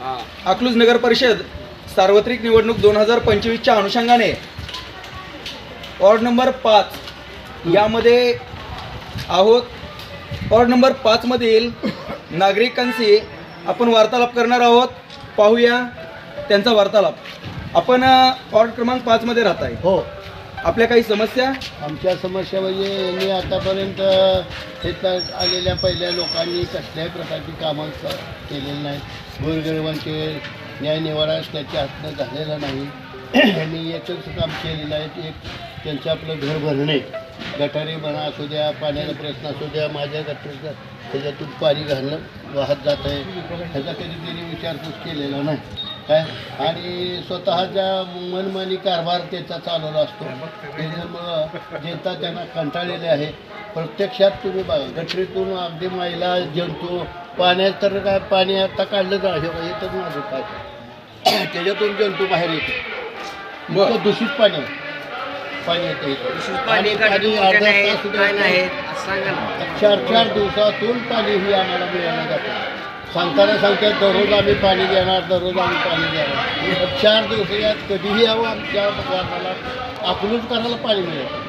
अकलूज नगर परिषद सार्वत्रिक निवडणूक दोन हजार पंचवीसच्या अनुषंगाने वॉर्ड नंबर पाच यामध्ये आहोत. वॉर्ड नंबर पाचमधील नागरिकांशी आपण वार्तालाप करणार आहोत. पाहूया त्यांचा वार्तालाप. आपण वॉर्ड क्रमांक पाचमध्ये राहत आहे. हो. आपल्या काही समस्या? आमच्या समस्या म्हणजे यांनी आतापर्यंत शेतात आलेल्या पहिल्या लोकांनी कसल्याही प्रकारची कामं क- केलेली नाहीत. गोरगरिबांचे न्यायनिवाडा त्याच्या हातनं झालेला नाही. त्यांनी एकच काम केलेलं आहे एक त्यांचं आपलं घर भरणे. गटारी म्हणा असू द्या पाण्याचा प्रश्न असू द्या माझ्या गटारीचा त्याच्यातून पाणी घालणं वाहत जात आहे. ह्याचा कधी त्यांनी विचारपूस केलेला नाही. काय? आणि स्वतःच्या मनमानी कारभार त्याचा चालवला असतो. त्याच्यामुळं जनता त्यांना कंटाळलेले आहे. प्रत्यक्षात तुम्ही बघा गटरीतून अगदी महिला जंतू पाण्यात तर काय पाणी आता काढलं जा येतच माझं काय त्याच्यातून जंतू बाहेर येते दूषित पाणी. पाणी येते चार चार दिवसातून पाणी ही आम्हाला मिळालं जातं. सांगताना सांगतात दररोज आम्ही पाणी देणार दररोज आम्ही पाणी देणार चार दिवस यात कधीही यावं आमच्या वार्डाला अकलूज करायला पाणी मिळेल.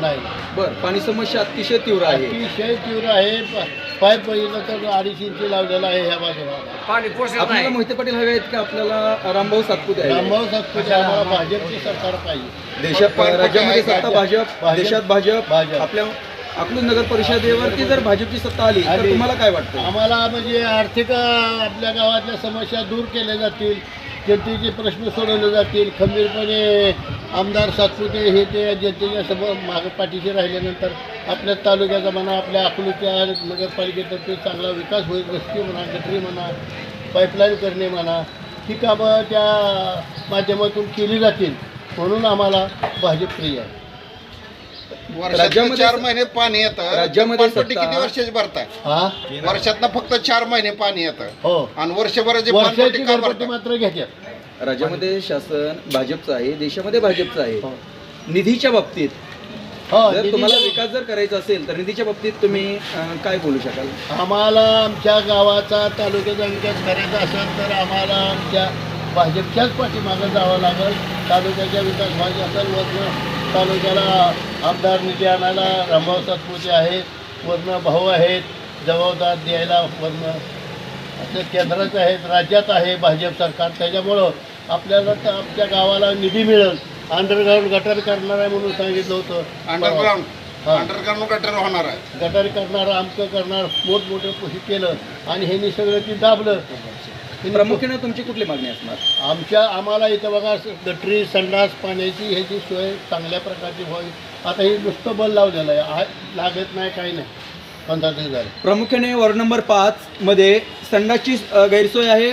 नाही. बर पाणी समस्या अतिशय तीव्र आहे. अतिशय तीव्र आहे. पाईप बघितलं तर अडीच इंची लावलेला आहे ह्या बाजूला. आपल्याला मोहिते पाटील हवे आहेत की? आपल्याला रामभाऊ सातपुते हवे आहेत? रामभाऊ सातपुते आम्हाला भाजपचे सरकार पाहिजे. देशात राज्यामध्ये सत्ता भाजप भाजप. देशात भाजप भाजप. आपल्या अकलूज नगर परिषदेवरती जर भाजपची सत्ता आली तर आली. तुम्हाला काय वाटतं? आम्हाला म्हणजे आर्थिक अं, आपल्या गावातल्या समस्या दूर केल्या जातील. जनतेचे प्रश्न सोडवले जातील. खंबीरपणे आमदार सातपुते हे ते जनतेच्या समोर मागं पाठीशी राहिल्यानंतर आपल्या तालुक्याचा म्हणा आपल्या अकलूच्या नगरपालिकेतर्फे चांगला विकास होईल रस्ते म्हणा गटरी म्हणा पाईपलाईन करणे म्हणा ही कामं त्या माध्यमातून केली जातील. म्हणून आम्हाला भाजप प्रिय आहे. वर्षातनं राज्यामध्ये चार महिने पाणी येतं. राज्यामध्ये पाणपट्टी सत्ता- किती वर्षाची भरताय हा? वर्षातनं फक्त चार महिने पाणी येतं. हो. आणि वर्षभराची वर्षाची पाणपट्टी का घरपट्टी भरताय मात्र घेतात राज्यामध्ये शासन भाजपचं आहे देशामध्ये भाजपचं आहे. हो. निधीच्या बाबतीत हो जर निधी- तुम्हाला विकास जर करायचा असेल तर निधीच्या बाबतीत तुम्ही अं, काय बोलू शकाल? आम्हाला आमच्या गावाचा तालुक्याचा विकास करायचा असेल तर आम्हाला आमच्या भाजपच्याच पाठीमागं जावं लागेल. तालुक्याचा विकास व्हायचा असेल वरनं तालुक्याला आमदार निधी आणायला रामभाऊ सातपुते आहेत वरनं भाऊ आहेत जबाबदार द्यायला वरनं असं केंद्रात आहेत राज्यात आहे भाजप सरकार. त्याच्यामुळं आपल्याला तर आमच्या गावाला निधी मिळेल. अंडरग्राऊंड गटर करणार आहे म्हणून सांगितलं होतं. अंडरग्राऊंड हा. अंडरग्राऊंड गटर होणार आहे. गटारी करणार आमचं करणार मोठमोठं हे केलं. आणि ह्यांनी सगळं ती दाबलं. प्रामुख्याने तुमची कुठली मागणी असणार? आमच्या आम्हाला इथं बघा गटरी संडास पाण्याची ह्याची सोय चांगल्या प्रकारची व्हावी. आता हे नुसतं बल लावलेलं आहे. आ- लागत नाही काही नाही. पंधरा दिवस झाले प्रामुख्याने वॉर्ड नंबर पाच मध्ये संडासची अ, गैरसोय आहे.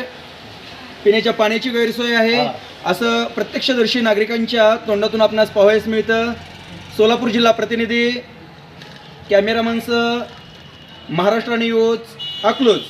पिण्याच्या पाण्याची गैरसोय आहे. हा. असं प्रत्यक्षदर्शी नागरिकांच्या तोंडातून आपणास पाहावयास मिळतं. सोलापूर जिल्हा प्रतिनिधी कॅमेरामन्स महाराष्ट्र न्यूज अकलूज.